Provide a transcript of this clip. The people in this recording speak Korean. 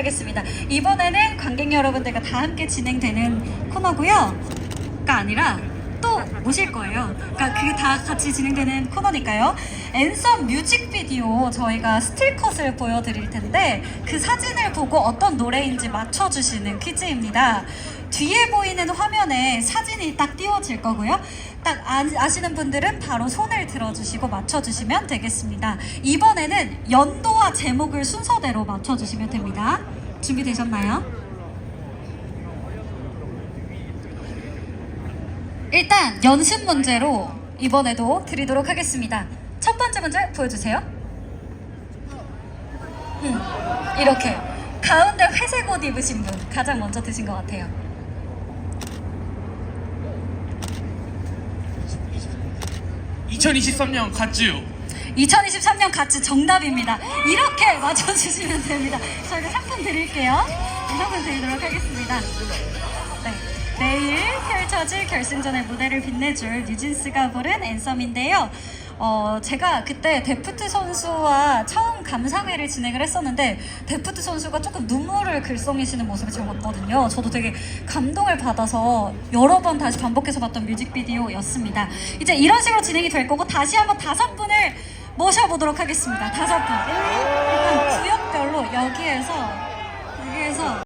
하겠습니다. 이번에는 관객 여러분들과 다 함께 진행되는 코너고요. 가 아니라 또 모실 거예요. 그러니까 그게 다 같이 진행되는 코너니까요. 앤썸 뮤직비디오 저희가 스틸컷을 보여드릴 텐데 그 사진을 보고 어떤 노래인지 맞춰주시는 퀴즈입니다. 뒤에 보이는 화면에 사진이 딱 띄워질 거고요. 딱 아, 아시는 분들은 바로 손을 들어주시고 맞춰주시면 되겠습니다. 이번에는 연도와 제목을 순서대로 맞춰주시면 됩니다. 준비되셨나요? 일단 연습 문제로 이번에도 드리도록 하겠습니다. 첫 번째 문제 보여주세요. 음, 이렇게 가운데 회색 옷 입으신 분 가장 먼저 드신 것 같아요. 2023년 갓즈요. 2023년 가츠 정답입니다. 이렇게 맞춰주시면 됩니다. 저희가 상품 드릴게요. 네, 상품 드리도록 하겠습니다. 네. 내일 펼쳐질 결승전의 무대를 빛내줄 뉴진스가 부른 앤썸인데요. 어, 제가 그때 데프트 선수와 처음 감상회를 진행을 했었는데 데프트 선수가 조금 눈물을 글썽이시는 모습을 제가 봤거든요. 저도 되게 감동을 받아서 여러 번 다시 반복해서 봤던 뮤직비디오였습니다. 이제 이런 식으로 진행이 될 거고 다시 한번 다섯 분을 모셔보도록 하겠습니다. 다섯 분. 일단 구역별로 여기에서 여기에서